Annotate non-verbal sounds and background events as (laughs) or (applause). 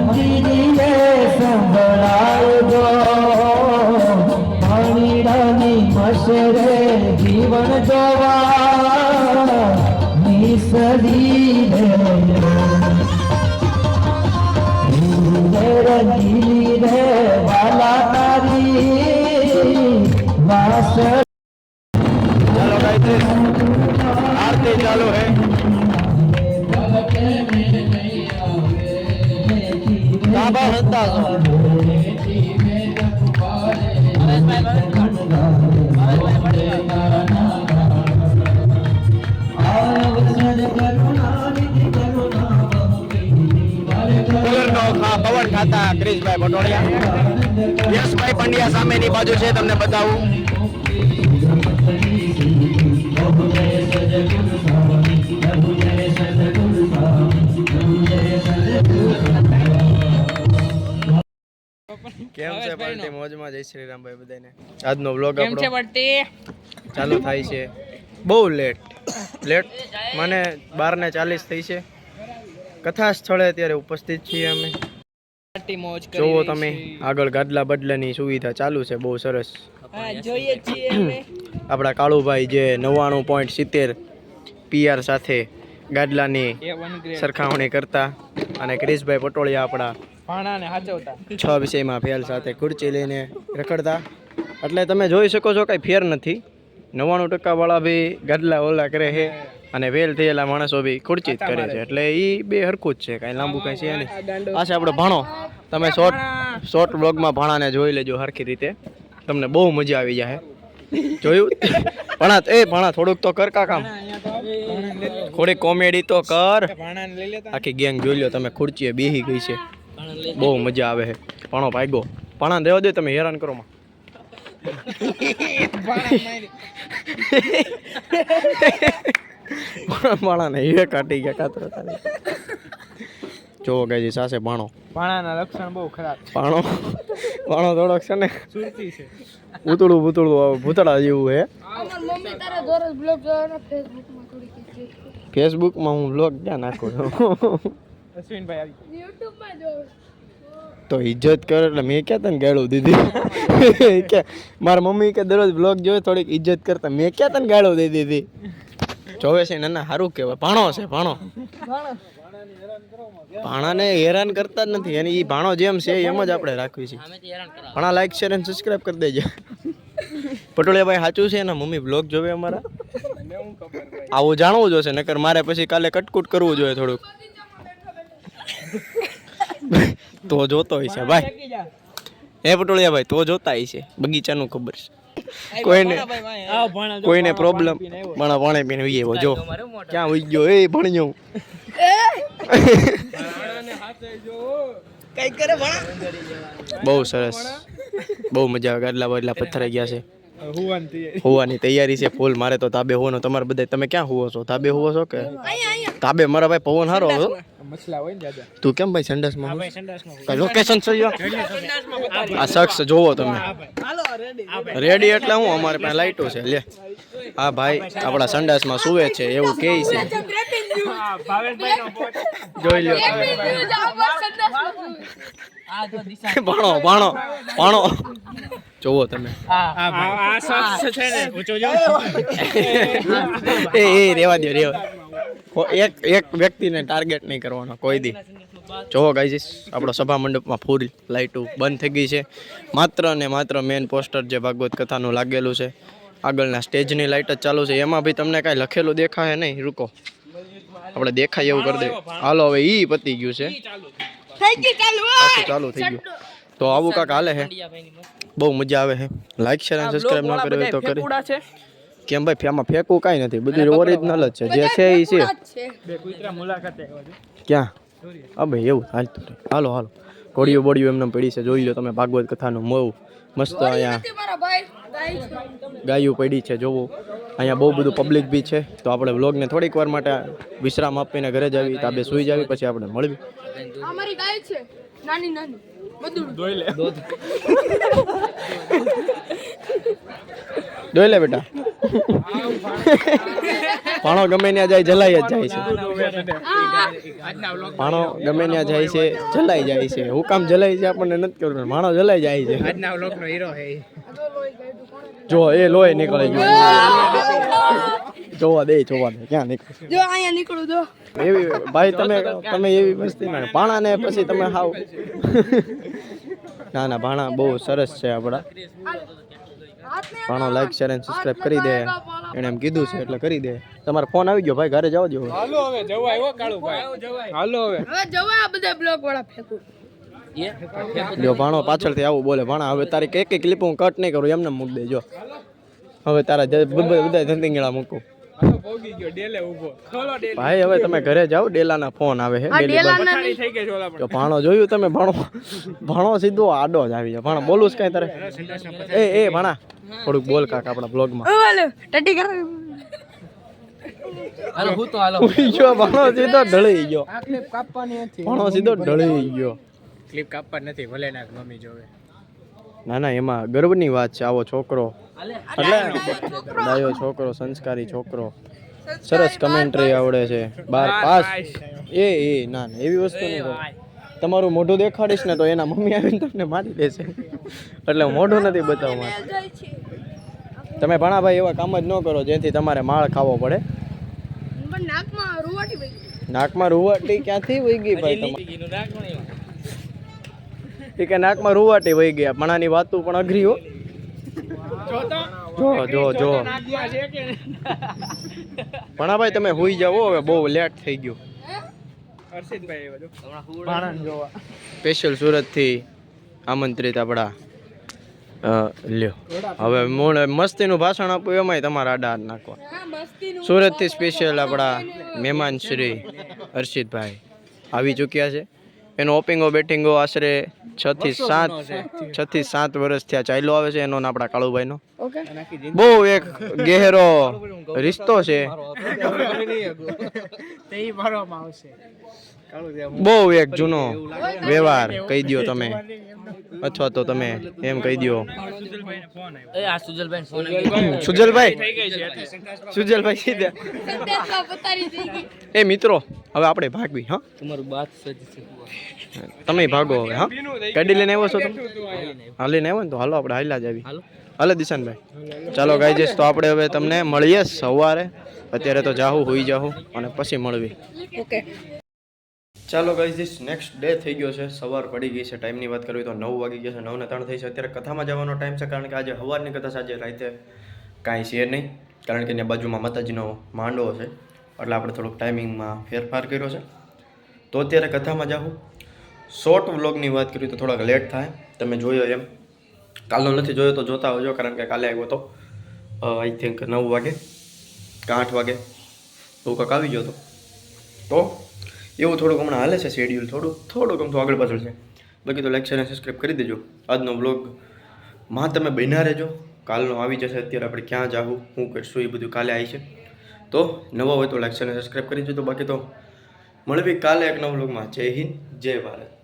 મંદિરીએ સંભળાવજો. પાણીડાની મસરે જીવન જોવા. નિસરી રંગીલી રે વાલા તારી. વાસ પવન ખાતા ક્રિશભાઈ પટોળિયા યશભાઈ પંડ્યા સામેની બાજુ છે તમને બતાવું. કેમ છે પાર્ટી? મોજમાં જય શ્રી રામભાઈ બધાને આજનો વ્લોગ કેમ છે પાર્ટી? ચાલુ થાય છે. બહુ લેટ લેટ મને બાર ને ચાલીસ થઈ છે. કથા સ્થળે અત્યારે ઉપસ્થિત છીએ અમે. પાર્ટી મોજ કરી જોવો તમે આગળ ગાદલા બદલાની સુવિધા ચાલુ છે બહુ સરસ. હા જોઈએ છીએ અમે. આપણા કાળુભાઈ જે નવ્વાણું પોઈન્ટ સિત્તેર પીઆર સાથે ગ્રેડ સરખામણી કરતા અને ક્રિશભાઈ પટોળિયા આપણા છ વિષયમાં ફેલ સાથે ખુરચી લઈને રખડતા. એટલે તમે જોઈ શકો છો કાંઈ ફેર નથી. નવ્વાણું ટકાવાળા બી ગાદલા ઓલા કરે છે અને વેલ થયેલા માણસો બી ખુરચી જ કરે છે. એટલે એ બે હરખું જ છે કાંઈ લાંબુ કાંઈ છે નહીં. આ છે આપણો ભાણો. તમે શોર્ટ શોર્ટ બ્લોગમાં ભાણાને જોઈ લેજો સરખી રીતે. તમને બહુ મજા આવી જાય જોયું? (laughs) ભણા એ ભણા થોડુંક તો કર કાકા થોડીક કોમેડી તો કર. ભાણાને લઈ લેતા આખી ગેંગ જોઈ લો તમે ખુરચીએ બેહી ગઈ છે. બહુ મજા આવે છે. પાણો ભાગ્યો. પણ દેવા દે તમે હેરાન કરો માં. પાણાને એ કાઢી ગયા કાતરો તારે જો ગઈ સાસે પાણો પાણાના લક્ષણ બહુ ખરાબ પાણો પાણો થોડોક છે ને સુરતી છે. ઉતળું ભૂતળું ભૂતળા જેવું હે મમ્મી તારા દોરસ બ્લોગ જોવાનો થોડી કીધી ફેસબુકમાં હું બ્લોગ ક્યાં નાખું છું? (laughs) અશ્વિનભાઈ યુટ્યુબમાં જોઉં તો ઇજ્જત કર એટલે મેં ક્યાં તને ગાળું દીધી? (laughs) કે મારા મમ્મી કે દરરોજ બ્લોગ જોવે થોડીક ઇજ્જત કરતા. મેં ક્યાં તને ગાળો દઈ દીધી? જોવે છે નાના સારું કહેવાય. ભાણો છે ભાણો. ભાણાને હેરાન કરતા જ નથી. અને એ ભાણો જેમ છે એમ જ આપણે રાખવી છે. ભાણા લાઈક શેર અને સબસ્ક્રાઇબ કરી દેજો. પટોળિયાભાઈ સાચું છે એના મમ્મી બ્લોગ જોવે અમારા? આવું જાણવું જોશે નકર મારે પછી કાલે કટકુટ કરવું જોઈએ થોડુંક. તો જોતો હોય છે ભાઈ. હે પટોળિયા ભાઈ તો જોતા હોય છે. બગીચાનું ખબર છે. કોઈને ભાણા કોઈને પ્રોબ્લેમ પણ પાણી પીને એવો જો. ક્યાં ઉઈ ગયો? એ ભણ્યો. કઈ કરે ભાણા બહુ સરસ. બહુ મજા આવે ગાદલા બાડલા પથ્થરાઈ ગયા છે. હોવાની તૈયારી. છે ફૂલ. મારે તો તાબે હોવાનો તમારે બધા તમે ક્યાં હોવો છો? તાબે હોવો છો કે? તાબે મારા ભાઈ પવન હારો હતો તું કેમ ભાઈ સંડાસમાં માં કઈ લોકેશન છે આ શખ્સ જોવો તમે. રેડી રેડી એટલે હું? અમારે પાસે લાઈટો છે. લે. આ ભાઈ આપણા સંડાસમાં સુવે છે એવું કહે છે. જોઈ લ્યો (laughs) ભાણો ભાણો ભાણો. જોવો તમે. આ આ શખ્સ છે ને ઊંચો જો. એ એ રેવા દો રેવા એક એક વ્યક્તિને ટાર્ગેટ નહીં કરવાનો કોઈ દી. જોવો ગાઈઝીસ આપણો સભા મંડપમાં ફૂલ લાઇટો બંધ થઈ ગઈ છે. માત્ર ને માત્ર મેન પોસ્ટર જે ભાગવત કથાનું લાગેલું છે. આગળના સ્ટેજની લાઇટ જ ચાલુ છે. એમાં બી તમને કાંઈ લખેલું દેખાય નહીં. રૂકો. આપણે દેખાય એવું કરી દે. હાલો હવે ઈ પતી ગયું છે. થઈ ગઈ ચાલુ ચાલુ થઈ ગયું. તો આવું કાક હાલે છે બહુ મજા આવે છે લાઈક શેર અને સબસ્ક્રાઇબ ન કરે તો કરી. કેમ ભાઈ આમાં ફેંકવું કાંઈ નથી. બધું ઓરિજિનલ જ છે. જે છે એ છે. છે. બે કુતરા મુલાકાતે ક્યાં? હા ભાઈ એવું હાલતું. હાલો હાલો. કોળીઓ બોડીઓ એમને પડી છે. જોઈ લો તમે ભાગવત કથાનું મવ મસ્ત અહીંયા ગાયું પડી છે. જોવું. અહીંયા બહુ બધું પબ્લિક બી છે. તો આપણે વ્લોગને થોડીક વાર માટે વિશ્રામ આપીને ઘરે જાવી તાબે સુઈ જાવી પછી આપણે મળવી. અમારી ગાય છે. નાની નાની. બધું. દોઈ લે. દોઈ લે બેટા. ભાણો ગમે ત્યાં જાય જલાઈ જ જાય છે. ભાણો ગમે ત્યાં જાય છે જલાઈ જાય છે. હું કામ જલાઈ છે આપણને નથી ખબર ભાણો જલાઈ જાય છે. આજના લોકનો હીરો હે જો એ લોહી નીકળી ગયો. જોવા દે જોવા દે ક્યાં નીકળે? જો અહીંયા નીકળું જો. એવી ભાઈ તમે તમે એવી મસ્તી ના ભાણાને પછી તમે હાવ. ના ના ભાણા બહુ સરસ છે આપણા. ભાણો લાઈક શેર એન્ડ સબસ્ક્રાઇબ કરી દે. એણે એમ કીધું છે એટલે કરી દે. તમારો ફોન આવી ગયો ભાઈ ઘરે જાવ જો હાલો હવે જવા આવ્યો કાળુ ભાઈ. હાલો હવે. હવે જવા આ બધા બ્લોક વાળા ફેંકું જો ભાણો પાછળથી આવું બોલે ભાણા હવે તારી કઈ કઈ ક્લિપ હું કટ નહીં કરું એમને મૂક દેજો હવે તારા બધા બધા ધંધીંગળા મૂકું. હાલો પોગી ગયો ડેલે ઊભો. ખોલો ડેલે. ભાઈ હવે તમે ઘરે જાઓ ડેલાના ફોન આવે છે જો ભાણો જોયું તમે ભાણો ભાણો સીધો આડો જ આવી જાય ભાણો બોલું જ કઈ તારે? એ એ ભાણા. થોડુંક બોલ કાક આપણા બ્લોગમાં હાલો ટટી કર. ઉઈ ગયો ભણો સીધો ઢળી ગયો. ભાણો સીધો ઢળી ગયો. ક્લિપ કાપવા નથી ભલે ના મમ્મી જોવે. ના ના એમાં ગર્વની વાત છે આવો છોકરો. એટલે ડાયો છોકરો સંસ્કારી છોકરો. સરસ કમેન્ટ્રી આવડે છે. બાર પાસ. એ એ ના ના એવી વસ્તુ નહીં તમારું મોઢું દેખાડીશ ને તો એના મમ્મી આવીને તમને મારી દેશે. એટલે હું મોઢું નથી બતાવવા. તમે ભણા ભાઈ એવા કામ જ ન કરો જેથી તમારે માળ ખાવો પડે. નાકમાં રૂવાટી વઈ નાકમાં રૂવાટી ક્યાંથી વહી ગઈ ભાઈ તમારે? એ કે નાકમાં રૂવાટી વહી ગયા ભણાની વાતું પણ અઘરી હો. જો જો જો ભણાભાઈ તમે હુઈ જાઓ હવે બહુ લેટ થઈ ગયું. સ્પેશિયલ સુરતથી આમંત્રિત આપણા લ્યો. હવે મૂળ મસ્તીનું ભાષણ આપવું એમાંય તમારા આડા હાથ નાખવા. સુરતથી સ્પેશિયલ આપણા મહેમાન શ્રી હર્ષિતભાઈ આવી ચૂક્યા છે. એનો ઓપિંગો બેટિંગો આશરે છ થી સાત છ. થી સાત વર્ષ થયા ચાલ્યો આવે છે એનો ને આપણા કાળુભાઈનો. ઓકે. બહુ એક ગહેરો રિશ્તો છે. તે ભરવામાં આવશે. બહુ એક જૂનો વ્યવહાર કહી દ્યો તમે. અથવા તો તમે એમ કહી દો સુજલભાઈ. થઈ ગઈ છે એટલે સુજલભાઈ સીધા એ મિત્રો હવે આપણે ભાગવી હા? તમે ભાગો હવે હા? ગાડી લઈને આવ્યો છો તમે? હાલીને આવ્યો ને તો હાલો આપણે હાલ્યા જ આવી. હાલો. દિશાનભાઈ. ચાલો ગાઈ જઈશ તો આપણે હવે તમને મળીએ સવારે. અત્યારે તો જાહું હોઈ જાહું અને પછી મળવી. ઓકે. ચાલો ગાઈ ધીસ નેક્સ્ટ ડે થઈ ગયો છે. સવાર પડી ગઈ છે. ટાઈમની વાત કરવી તો નવ વાગી ગયા છે. નવ ને ત્રણ થઈ છે. અત્યારે કથામાં જવાનો ટાઈમ છે કારણ કે આજે સવારની કથા છે. આજે રાતે કાંઈ છે નહીં. કારણ કે એની બાજુમાં માતાજીનો માંડવો છે. એટલે આપણે થોડુંક ટાઈમિંગમાં ફેરફાર કર્યો છે. તો અત્યારે કથામાં જાઉં શોર્ટ વ્લોગની વાત કરવી તો થોડાક લેટ થાય. તમે જોયો એમ. કાલનો નથી જોયો તો જોતા હોજો કારણ કે કાલે આવ્યો હતો આઈ થિંક નવ વાગે. કે આઠ વાગે. એવું કાંક આવી ગયો હતો. તો એવું થોડુંક હમણાં હાલે છે શેડ્યુલ થોડું થોડુંક આમ તો આગળ પાછળ છે. બાકી તો લેક્ચરને સબસ્ક્રાઈબ કરી દેજો. આજનો બ્લોગમાં તમે બન્યા રહેજો. કાલનો આવી જશે, અત્યારે આપણે ક્યાં જાવું, શું કરશું, એ બધું કાલે આવી છે. તો નવા હોય તો લાઈક અને સબસ્ક્રાઈબ કરી દેજો. બાકી તો મળવી કાલે એક નવ બ્લોગમાં જય હિન્દ, જય ભારત.